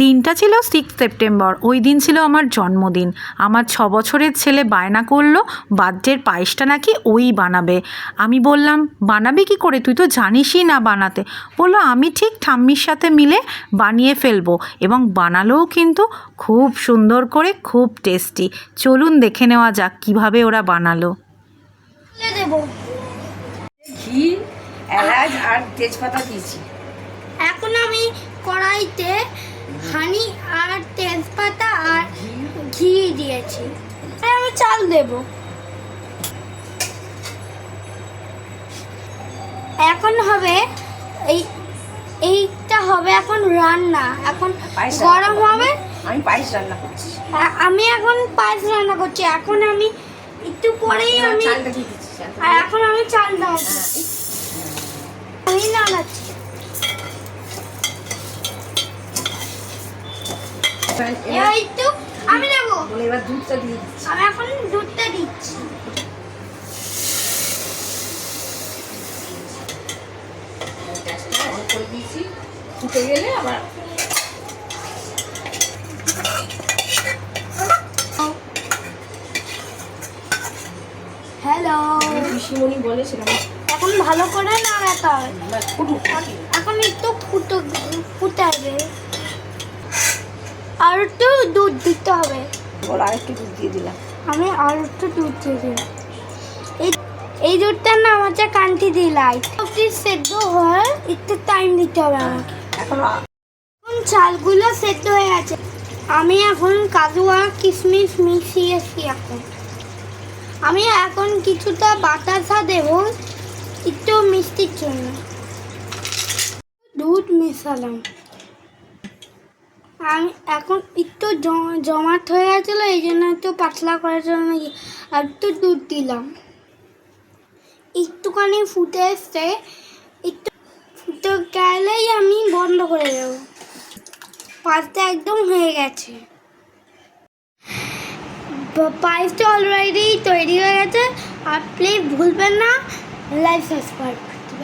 দিনটা ছিল six September ওই দিন ছিল আমার জন্মদিন। আমার ছ বছরের ছেলে বায়না করল বার্থডের পায়েসটা নাকি ওই বানাবে। আমি বললাম বানাবি কি করে? তুই তো জানিসই না বানাতে। বলল আমি ঠিক ঠাম্মির সাথে মিলে বানিয়ে ফেলব এবং বানালোও কিন্তু খুব সুন্দর করে খুব টেস্টি চলুন দেখে নেওয়া যাক কীভাবে ওরা বানালো। ঘি এলাচ আর তেজপাতা দিয়েছি। এখন আমি কড়াইতে হানি আর তেজপাতা আর ঘি দিয়েছি। আর আমি চাল দেব। এখন হবে এই এইটা হবে এখন রান্না। এখন গরম হবে। আমি পায়েস রান্না করছি। আমি এখন পায়েস রান্না করছি। এখন আমি একটু পরেই আমি দিচ্ছি চালটা আর এখন আমি চাল দাও হ্যাঁ, আমি নাড়াচ্ছি এবার- এবার- এই তো আমি এবার দুধটা দিয়ে দিচ্ছি। আমি এখন দুধটা দিচ্ছি। করে দিয়েছি। ফুটে গেলে আবার হ্যালো পিসিমণি বলে সেরকম এখন ভালো করে নাড়াতে হবে এখন একটু ফুটো ফুটে একটু দুধ দিতে হবে। বল আর একটু দুধ দিয়ে দিলাম। আমি আর একটু দুধ দিয়ে দিলাম। এই নাম হচ্ছে কান্তি দিলাই সেদ্ধ হওয়ার একটু টাইম দিতে হবে আমাকে। এখন চালগুলো সেদ্ধ হয়ে গেছে। আমি এখন কাজু আর কিশমিশ মিশিয়েছি এখন। আমি এখন কিছুটা বাতাসা দেব একটু মিষ্টির জন্য। দুধ মেশালাম। আমি এখন একটু জমাট হয়ে গেছিল, এই জন্য একটু পাতলা করার জন্য একটু দুধ দিলাম। একটুখানি ফুটে এসছে, একটু ফুটে গেলেই আমি বন্ধ করে দেবো। পাঁচটা একদম হয়ে গেছে। পায়েসটা অলরেডি তৈরি হয়ে গেছে, আর প্লিজ ভুলবেন না লাইভ সাবস্ক্রাইব করতে